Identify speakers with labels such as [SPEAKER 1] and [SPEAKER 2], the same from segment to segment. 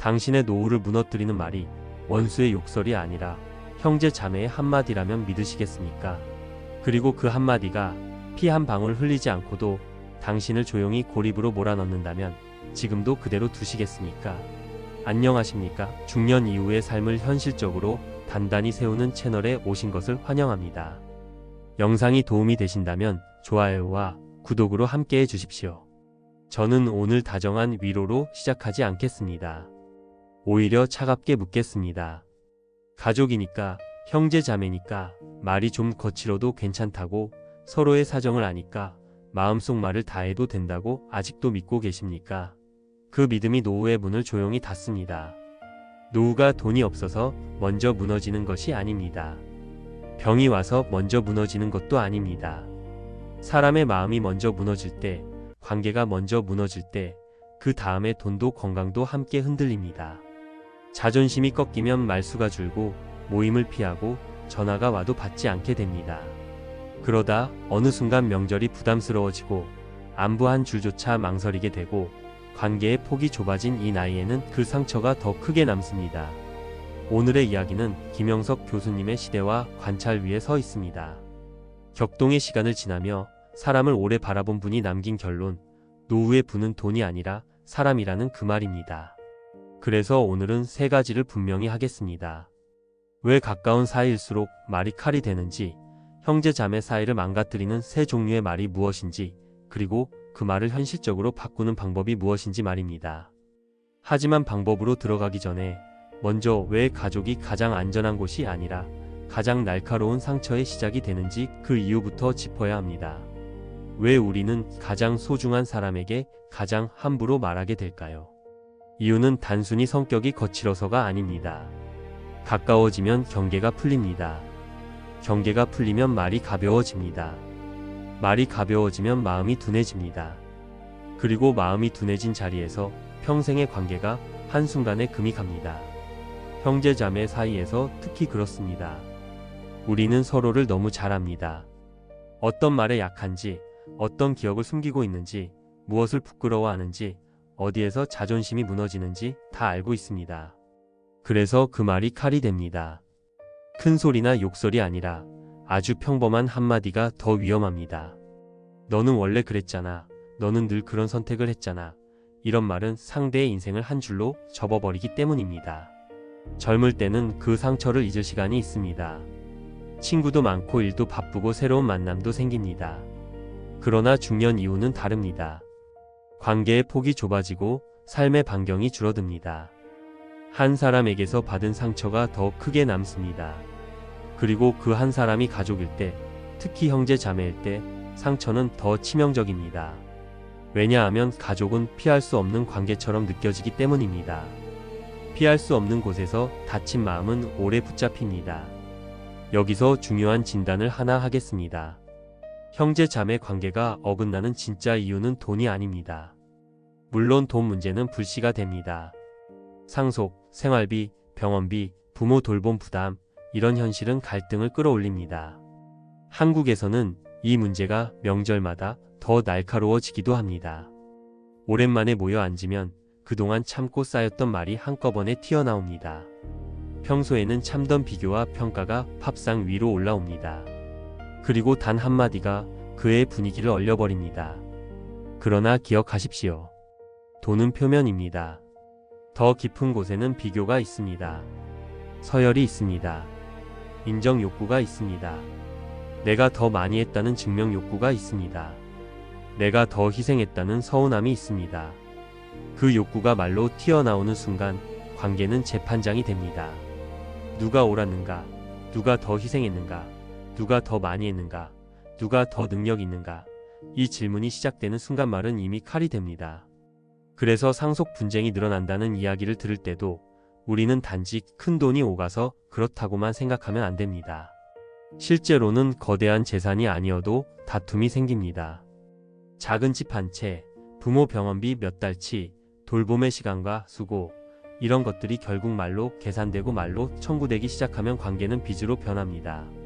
[SPEAKER 1] 당신의 노후를 무너뜨리는 말이 원수의 욕설이 아니라 형제 자매의 한마디라면 믿으시겠습니까? 그리고 그 한마디가 피 한 방울 흘리지 않고도 당신을 조용히 고립으로 몰아넣는다면 지금도 그대로 두시겠습니까? 안녕하십니까? 중년 이후의 삶을 현실적으로 단단히 세우는 채널에 오신 것을 환영합니다. 영상이 도움이 되신다면 좋아요와 구독으로 함께 해주십시오. 저는 오늘 다정한 위로로 시작하지 않겠습니다. 오히려 차갑게 묻겠습니다. 가족이니까, 형제 자매니까, 말이 좀 거칠어도 괜찮다고, 서로의 사정을 아니까, 마음속 말을 다 해도 된다고 아직도 믿고 계십니까? 그 믿음이 노후의 문을 조용히 닫습니다. 노후가 돈이 없어서 먼저 무너지는 것이 아닙니다. 병이 와서 먼저 무너지는 것도 아닙니다. 사람의 마음이 먼저 무너질 때, 관계가 먼저 무너질 때, 그 다음에 돈도 건강도 함께 흔들립니다. 자존심이 꺾이면 말수가 줄고 모임을 피하고 전화가 와도 받지 않게 됩니다. 그러다 어느 순간 명절이 부담스러워지고 안부 한 줄조차 망설이게 되고 관계의 폭이 좁아진 이 나이에는 그 상처가 더 크게 남습니다. 오늘의 이야기는 김영석 교수님의 시대와 관찰 위에 서 있습니다. 격동의 시간을 지나며 사람을 오래 바라본 분이 남긴 결론, 노후의 부는 돈이 아니라 사람이라는 그 말입니다. 그래서 오늘은 세 가지를 분명히 하겠습니다. 왜 가까운 사이일수록 말이 칼이 되는지, 형제 자매 사이를 망가뜨리는 세 종류의 말이 무엇인지, 그리고 그 말을 현실적으로 바꾸는 방법이 무엇인지 말입니다. 하지만 방법으로 들어가기 전에 먼저 왜 가족이 가장 안전한 곳이 아니라 가장 날카로운 상처의 시작이 되는지 그 이유부터 짚어야 합니다. 왜 우리는 가장 소중한 사람에게 가장 함부로 말하게 될까요? 이유는 단순히 성격이 거칠어서가 아닙니다. 가까워지면 경계가 풀립니다. 경계가 풀리면 말이 가벼워집니다. 말이 가벼워지면 마음이 둔해집니다. 그리고 마음이 둔해진 자리에서 평생의 관계가 한순간에 금이 갑니다. 형제 자매 사이에서 특히 그렇습니다. 우리는 서로를 너무 잘 압니다. 어떤 말에 약한지, 어떤 기억을 숨기고 있는지, 무엇을 부끄러워하는지, 어디에서 자존심이 무너지는지 다 알고 있습니다. 그래서 그 말이 칼이 됩니다. 큰 소리나 욕설이 아니라 아주 평범한 한마디가 더 위험합니다. 너는 원래 그랬잖아. 너는 늘 그런 선택을 했잖아. 이런 말은 상대의 인생을 한 줄로 접어버리기 때문입니다. 젊을 때는 그 상처를 잊을 시간이 있습니다. 친구도 많고 일도 바쁘고 새로운 만남도 생깁니다. 그러나 중년 이후는 다릅니다. 관계의 폭이 좁아지고 삶의 반경이 줄어듭니다. 한 사람에게서 받은 상처가 더 크게 남습니다. 그리고 그 한 사람이 가족일 때, 특히 형제 자매일 때 상처는 더 치명적입니다. 왜냐하면 가족은 피할 수 없는 관계처럼 느껴지기 때문입니다. 피할 수 없는 곳에서 다친 마음은 오래 붙잡힙니다. 여기서 중요한 진단을 하나 하겠습니다. 형제 자매 관계가 어긋나는 진짜 이유는 돈이 아닙니다. 물론 돈 문제는 불씨가 됩니다. 상속, 생활비, 병원비, 부모 돌봄 부담, 이런 현실은 갈등을 끌어올립니다. 한국에서는 이 문제가 명절마다 더 날카로워지기도 합니다. 오랜만에 모여 앉으면 그동안 참고 쌓였던 말이 한꺼번에 튀어나옵니다. 평소에는 참던 비교와 평가가 팝상 위로 올라옵니다. 그리고 단 한마디가 그의 분위기를 얼려버립니다. 그러나 기억하십시오. 돈은 표면입니다. 더 깊은 곳에는 비교가 있습니다. 서열이 있습니다. 인정 욕구가 있습니다. 내가 더 많이 했다는 증명 욕구가 있습니다. 내가 더 희생했다는 서운함이 있습니다. 그 욕구가 말로 튀어나오는 순간 관계는 재판장이 됩니다. 누가 옳았는가? 누가 더 희생했는가? 누가 더 많이 했는가? 누가 더 능력 있는가? 이 질문이 시작되는 순간 말은 이미 칼이 됩니다. 그래서 상속 분쟁이 늘어난다는 이야기를 들을 때도 우리는 단지 큰 돈이 오가서 그렇다고만 생각하면 안 됩니다. 실제로는 거대한 재산이 아니어도 다툼이 생깁니다. 작은 집 한 채, 부모 병원비 몇 달치, 돌봄의 시간과 수고, 이런 것들이 결국 말로 계산되고 말로 청구되기 시작하면 관계는 빚으로 변합니다.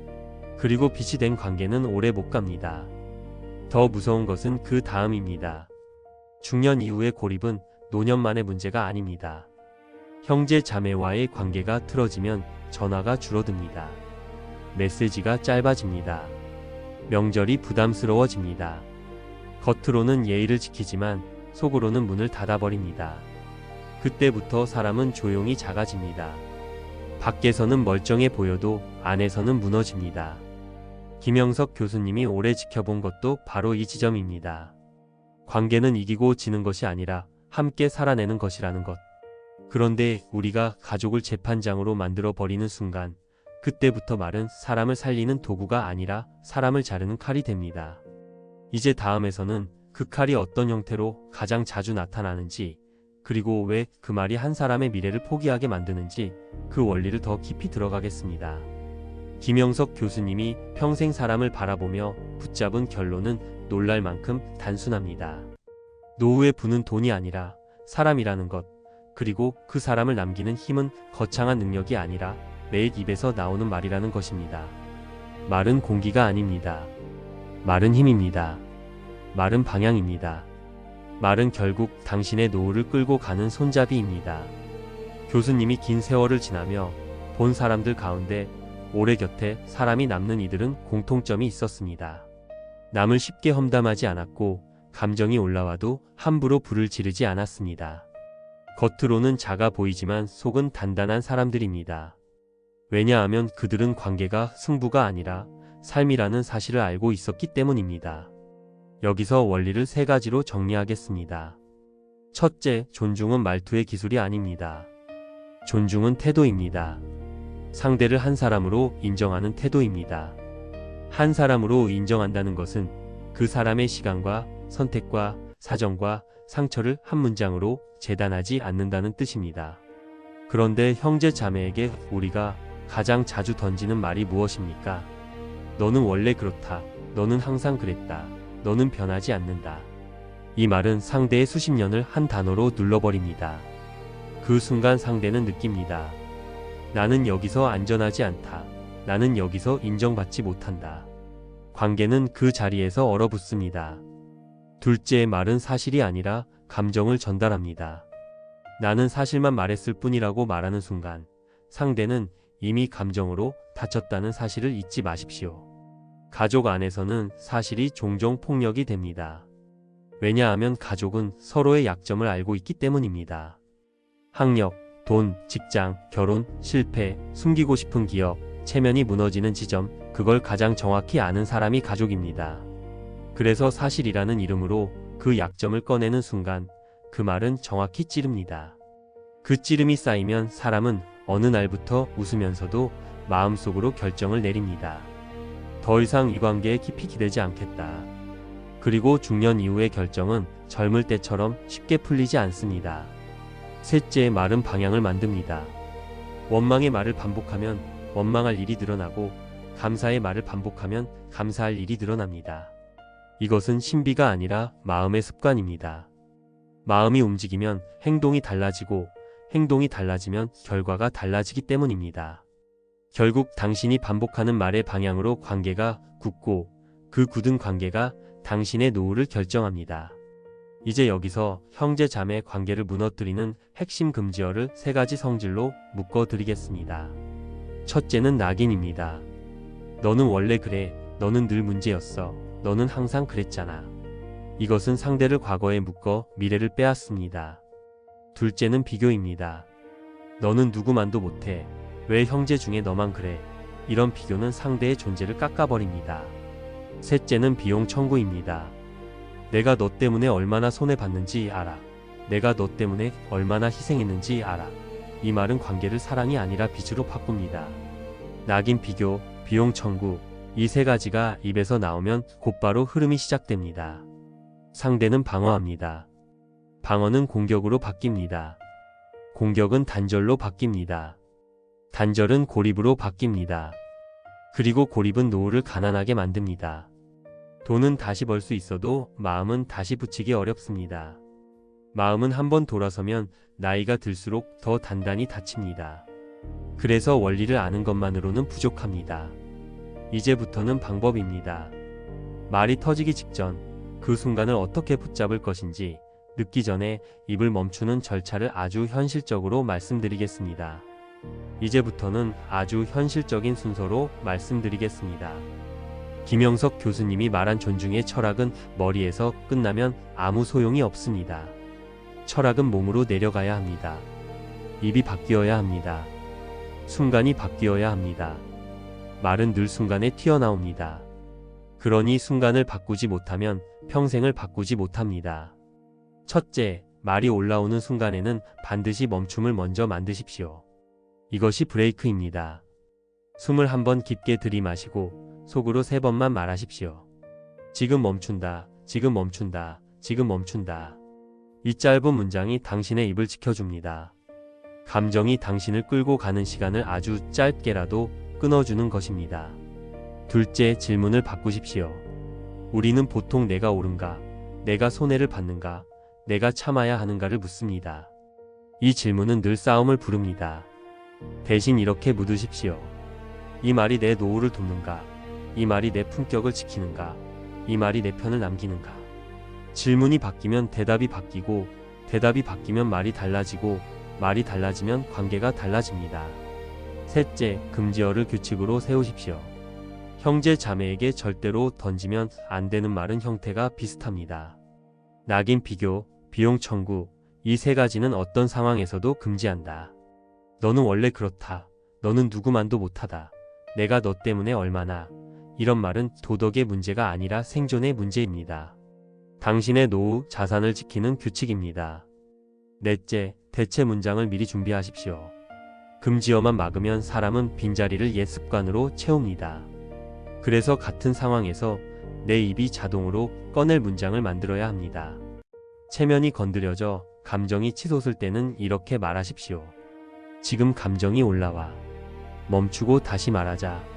[SPEAKER 1] 그리고 빚이 된 관계는 오래 못 갑니다. 더 무서운 것은 그 다음입니다. 중년 이후의 고립은 노년만의 문제가 아닙니다. 형제 자매와의 관계가 틀어지면 전화가 줄어듭니다. 메시지가 짧아집니다. 명절이 부담스러워집니다. 겉으로는 예의를 지키지만 속으로는 문을 닫아버립니다. 그때부터 사람은 조용히 작아집니다. 밖에서는 멀쩡해 보여도 안에서는 무너집니다. 김영석 교수님이 오래 지켜본 것도 바로 이 지점입니다. 관계는 이기고 지는 것이 아니라 함께 살아내는 것이라는 것. 그런데 우리가 가족을 재판장으로 만들어 버리는 순간, 그때부터 말은 사람을 살리는 도구가 아니라 사람을 자르는 칼이 됩니다. 이제 다음에서는 그 칼이 어떤 형태로 가장 자주 나타나는지, 그리고 왜 그 말이 한 사람의 미래를 포기하게 만드는지 그 원리를 더 깊이 들어가겠습니다. 김영석 교수님이 평생 사람을 바라보며 붙잡은 결론은 놀랄 만큼 단순합니다. 노후에 부는 돈이 아니라 사람이라는 것, 그리고 그 사람을 남기는 힘은 거창한 능력이 아니라 매일 입에서 나오는 말이라는 것입니다. 말은 공기가 아닙니다. 말은 힘입니다. 말은 방향입니다. 말은 결국 당신의 노후를 끌고 가는 손잡이입니다. 교수님이 긴 세월을 지나며 본 사람들 가운데 오래 곁에 사람이 남는 이들은 공통점이 있었습니다. 남을 쉽게 험담하지 않았고 감정이 올라와도 함부로 불을 지르지 않았습니다. 겉으로는 작아 보이지만 속은 단단한 사람들입니다. 왜냐하면 그들은 관계가 승부가 아니라 삶이라는 사실을 알고 있었기 때문입니다. 여기서 원리를 세 가지로 정리하겠습니다. 첫째, 존중은 말투의 기술이 아닙니다. 존중은 태도입니다. 상대를 한 사람으로 인정하는 태도입니다. 한 사람으로 인정한다는 것은 그 사람의 시간과 선택과 사정과 상처를 한 문장으로 재단하지 않는다는 뜻입니다. 그런데 형제 자매에게 우리가 가장 자주 던지는 말이 무엇입니까? 너는 원래 그렇다. 너는 항상 그랬다. 너는 변하지 않는다. 이 말은 상대의 수십 년을 한 단어로 눌러버립니다. 그 순간 상대는 느낍니다. 나는 여기서 안전하지 않다. 나는 여기서 인정받지 못한다. 관계는 그 자리에서 얼어붙습니다. 둘째의 말은 사실이 아니라 감정을 전달합니다. 나는 사실만 말했을 뿐이라고 말하는 순간 상대는 이미 감정으로 다쳤다는 사실을 잊지 마십시오. 가족 안에서는 사실이 종종 폭력이 됩니다. 왜냐하면 가족은 서로의 약점을 알고 있기 때문입니다. 학력, 돈, 직장, 결혼, 실패, 숨기고 싶은 기억, 체면이 무너지는 지점, 그걸 가장 정확히 아는 사람이 가족입니다. 그래서 사실이라는 이름으로 그 약점을 꺼내는 순간 그 말은 정확히 찌릅니다. 그 찌름이 쌓이면 사람은 어느 날부터 웃으면서도 마음속으로 결정을 내립니다. 더 이상 이 관계에 깊이 기대지 않겠다. 그리고 중년 이후의 결정은 젊을 때처럼 쉽게 풀리지 않습니다. 셋째의 말은 방향을 만듭니다. 원망의 말을 반복하면 원망할 일이 늘어나고 감사의 말을 반복하면 감사할 일이 늘어납니다. 이것은 신비가 아니라 마음의 습관입니다. 마음이 움직이면 행동이 달라지고 행동이 달라지면 결과가 달라지기 때문입니다. 결국 당신이 반복하는 말의 방향으로 관계가 굳고 그 굳은 관계가 당신의 노후를 결정합니다. 이제 여기서 형제 자매 관계를 무너뜨리는 핵심 금지어를 세 가지 성질로 묶어 드리겠습니다. 첫째는 낙인입니다. 너는 원래 그래. 너는 늘 문제였어. 너는 항상 그랬잖아. 이것은 상대를 과거에 묶어 미래를 빼앗습니다. 둘째는 비교입니다. 너는 누구만도 못해. 왜 형제 중에 너만 그래? 이런 비교는 상대의 존재를 깎아버립니다. 셋째는 비용 청구입니다. 내가 너 때문에 얼마나 손해봤는지 알아. 내가 너 때문에 얼마나 희생했는지 알아. 이 말은 관계를 사랑이 아니라 빚으로 바꿉니다. 낙인 비교, 비용 청구, 이 세 가지가 입에서 나오면 곧바로 흐름이 시작됩니다. 상대는 방어합니다. 방어는 공격으로 바뀝니다. 공격은 단절로 바뀝니다. 단절은 고립으로 바뀝니다. 그리고 고립은 노후를 가난하게 만듭니다. 돈은 다시 벌 수 있어도 마음은 다시 붙이기 어렵습니다. 마음은 한번 돌아서면 나이가 들수록 더 단단히 닫힙니다. 그래서 원리를 아는 것만으로는 부족합니다. 이제부터는 방법입니다. 말이 터지기 직전 그 순간을 어떻게 붙잡을 것인지 늦기 전에 입을 멈추는 절차를 아주 현실적으로 말씀드리겠습니다. 이제부터는 아주 현실적인 순서로 말씀드리겠습니다. 김영석 교수님이 말한 존중의 철학은 머리에서 끝나면 아무 소용이 없습니다. 철학은 몸으로 내려가야 합니다. 입이 바뀌어야 합니다. 순간이 바뀌어야 합니다. 말은 늘 순간에 튀어나옵니다. 그러니 순간을 바꾸지 못하면 평생을 바꾸지 못합니다. 첫째, 말이 올라오는 순간에는 반드시 멈춤을 먼저 만드십시오. 이것이 브레이크입니다. 숨을 한번 깊게 들이마시고 속으로 세 번만 말하십시오. 지금 멈춘다, 지금 멈춘다, 지금 멈춘다. 이 짧은 문장이 당신의 입을 지켜줍니다. 감정이 당신을 끌고 가는 시간을 아주 짧게라도 끊어주는 것입니다. 둘째 질문을 바꾸십시오. 우리는 보통 내가 옳은가, 내가 손해를 받는가, 내가 참아야 하는가를 묻습니다. 이 질문은 늘 싸움을 부릅니다. 대신 이렇게 묻으십시오. 이 말이 내 노후를 돕는가? 이 말이 내 품격을 지키는가? 이 말이 내 편을 남기는가? 질문이 바뀌면 대답이 바뀌고, 대답이 바뀌면 말이 달라지고, 말이 달라지면 관계가 달라집니다. 셋째, 금지어를 규칙으로 세우십시오. 형제 자매에게 절대로 던지면 안 되는 말은 형태가 비슷합니다. 낙인 비교, 비용 청구, 이 세 가지는 어떤 상황에서도 금지한다. 너는 원래 그렇다. 너는 누구만도 못하다. 내가 너 때문에 얼마나. 이런 말은 도덕의 문제가 아니라 생존의 문제입니다. 당신의 노후, 자산을 지키는 규칙입니다. 넷째, 대체 문장을 미리 준비하십시오. 금지어만 막으면 사람은 빈자리를 옛 습관으로 채웁니다. 그래서 같은 상황에서 내 입이 자동으로 꺼낼 문장을 만들어야 합니다. 체면이 건드려져 감정이 치솟을 때는 이렇게 말하십시오. 지금 감정이 올라와. 멈추고 다시 말하자.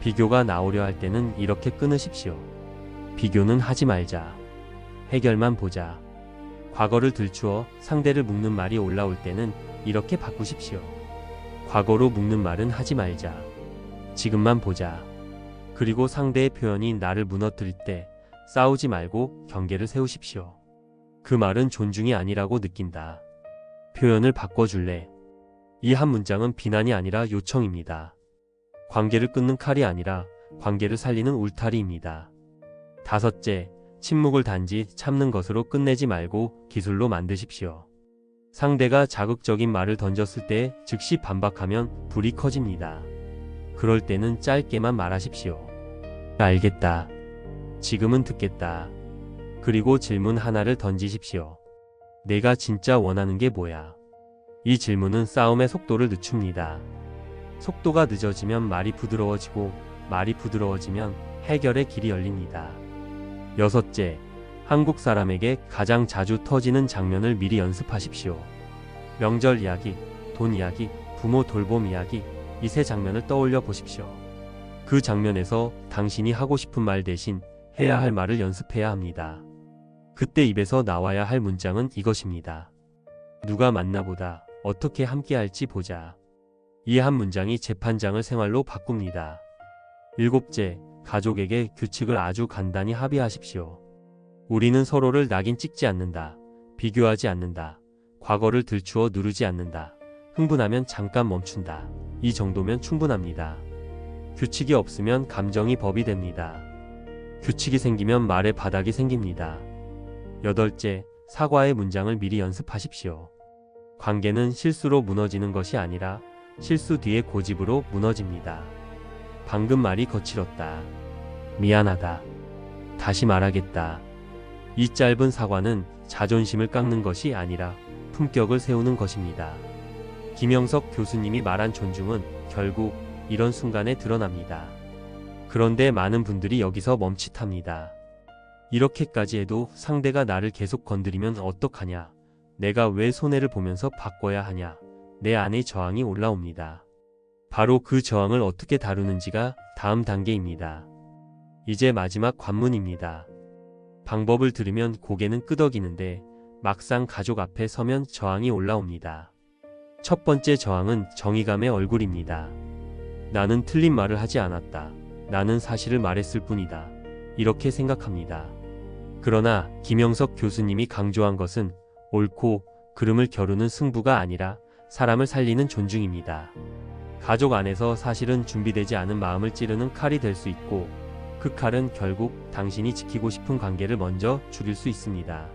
[SPEAKER 1] 비교가 나오려 할 때는 이렇게 끊으십시오. 비교는 하지 말자. 해결만 보자. 과거를 들추어 상대를 묶는 말이 올라올 때는 이렇게 바꾸십시오. 과거로 묶는 말은 하지 말자. 지금만 보자. 그리고 상대의 표현이 나를 무너뜨릴 때 싸우지 말고 경계를 세우십시오. 그 말은 존중이 아니라고 느낀다. 표현을 바꿔줄래? 이 한 문장은 비난이 아니라 요청입니다. 관계를 끊는 칼이 아니라 관계를 살리는 울타리입니다. 다섯째, 침묵을 단지 참는 것으로 끝내지 말고 기술로 만드십시오. 상대가 자극적인 말을 던졌을 때 즉시 반박하면 불이 커집니다. 그럴 때는 짧게만 말하십시오. 알겠다. 지금은 듣겠다. 그리고 질문 하나를 던지십시오. 내가 진짜 원하는 게 뭐야? 이 질문은 싸움의 속도를 늦춥니다. 속도가 늦어지면 말이 부드러워지고 말이 부드러워지면 해결의 길이 열립니다. 여섯째, 한국 사람에게 가장 자주 터지는 장면을 미리 연습하십시오. 명절 이야기, 돈 이야기, 부모 돌봄 이야기, 이 세 장면을 떠올려 보십시오. 그 장면에서 당신이 하고 싶은 말 대신 해야 할 말을 연습해야 합니다. 그때 입에서 나와야 할 문장은 이것입니다. 누가 만나보다 어떻게 함께할지 보자. 이 한 문장이 재판장을 생활로 바꿉니다. 일곱째, 가족에게 규칙을 아주 간단히 합의하십시오. 우리는 서로를 낙인 찍지 않는다. 비교하지 않는다. 과거를 들추어 누르지 않는다. 흥분하면 잠깐 멈춘다. 이 정도면 충분합니다. 규칙이 없으면 감정이 법이 됩니다. 규칙이 생기면 말의 바닥이 생깁니다. 여덟째, 사과의 문장을 미리 연습하십시오. 관계는 실수로 무너지는 것이 아니라 실수 뒤의 고집으로 무너집니다. 방금 말이 거칠었다. 미안하다. 다시 말하겠다. 이 짧은 사과는 자존심을 깎는 것이 아니라 품격을 세우는 것입니다. 김영석 교수님이 말한 존중은 결국 이런 순간에 드러납니다. 그런데 많은 분들이 여기서 멈칫합니다. 이렇게까지 해도 상대가 나를 계속 건드리면 어떡하냐? 내가 왜 손해를 보면서 바꿔야 하냐? 내 안의 저항이 올라옵니다. 바로 그 저항을 어떻게 다루는지가 다음 단계입니다. 이제 마지막 관문입니다. 방법을 들으면 고개는 끄덕이는데 막상 가족 앞에 서면 저항이 올라옵니다. 첫 번째 저항은 정의감의 얼굴입니다. 나는 틀린 말을 하지 않았다. 나는 사실을 말했을 뿐이다. 이렇게 생각합니다. 그러나 김영석 교수님이 강조한 것은 옳고 그름을 겨루는 승부가 아니라 사람을 살리는 존중입니다. 가족 안에서 사실은 준비되지 않은 마음을 찌르는 칼이 될 수 있고 그 칼은 결국 당신이 지키고 싶은 관계를 먼저 죽일 수 있습니다.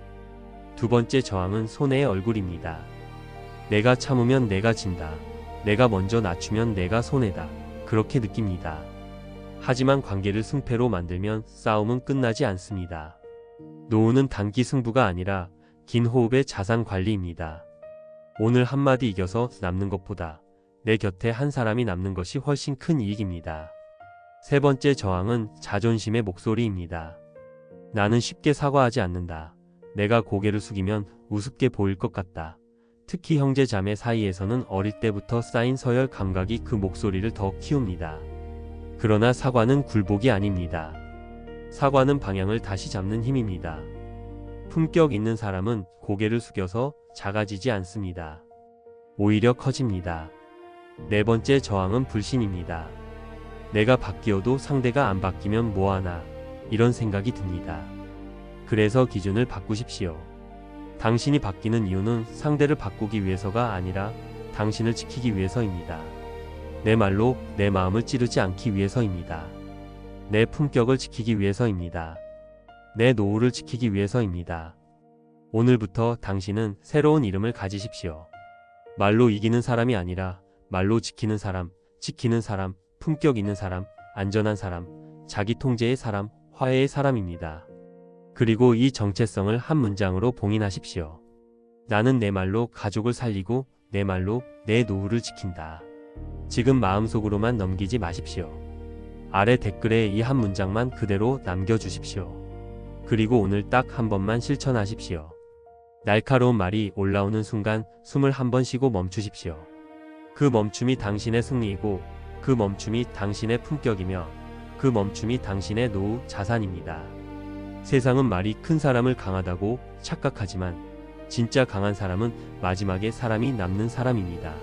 [SPEAKER 1] 두 번째 저항은 손해의 얼굴입니다. 내가 참으면 내가 진다. 내가 먼저 낮추면 내가 손해다. 그렇게 느낍니다. 하지만 관계를 승패로 만들면 싸움은 끝나지 않습니다. 노후는 단기 승부가 아니라 긴 호흡의 자산 관리입니다. 오늘 한마디 이겨서 남는 것보다 내 곁에 한 사람이 남는 것이 훨씬 큰 이익입니다. 세 번째 저항은 자존심의 목소리입니다. 나는 쉽게 사과하지 않는다. 내가 고개를 숙이면 우습게 보일 것 같다. 특히 형제 자매 사이에서는 어릴 때부터 쌓인 서열 감각이 그 목소리를 더 키웁니다. 그러나 사과는 굴복이 아닙니다. 사과는 방향을 다시 잡는 힘입니다. 품격 있는 사람은 고개를 숙여서 작아지지 않습니다. 오히려 커집니다. 네 번째 저항은 불신입니다. 내가 바뀌어도 상대가 안 바뀌면 뭐하나 이런 생각이 듭니다. 그래서 기준을 바꾸십시오. 당신이 바뀌는 이유는 상대를 바꾸기 위해서가 아니라 당신을 지키기 위해서입니다. 내 말로 내 마음을 찌르지 않기 위해서입니다. 내 품격을 지키기 위해서입니다. 내 노후를 지키기 위해서입니다. 오늘부터 당신은 새로운 이름을 가지십시오. 말로 이기는 사람이 아니라 말로 지키는 사람, 지키는 사람, 품격 있는 사람, 안전한 사람, 자기 통제의 사람, 화해의 사람입니다. 그리고 이 정체성을 한 문장으로 봉인하십시오. 나는 내 말로 가족을 살리고 내 말로 내 노후를 지킨다. 지금 마음속으로만 넘기지 마십시오. 아래 댓글에 이 한 문장만 그대로 남겨주십시오. 그리고 오늘 딱 한 번만 실천하십시오. 날카로운 말이 올라오는 순간 숨을 한 번 쉬고 멈추십시오. 그 멈춤이 당신의 승리이고 그 멈춤이 당신의 품격이며 그 멈춤이 당신의 노후 자산입니다. 세상은 말이 큰 사람을 강하다고 착각하지만 진짜 강한 사람은 마지막에 사람이 남는 사람입니다.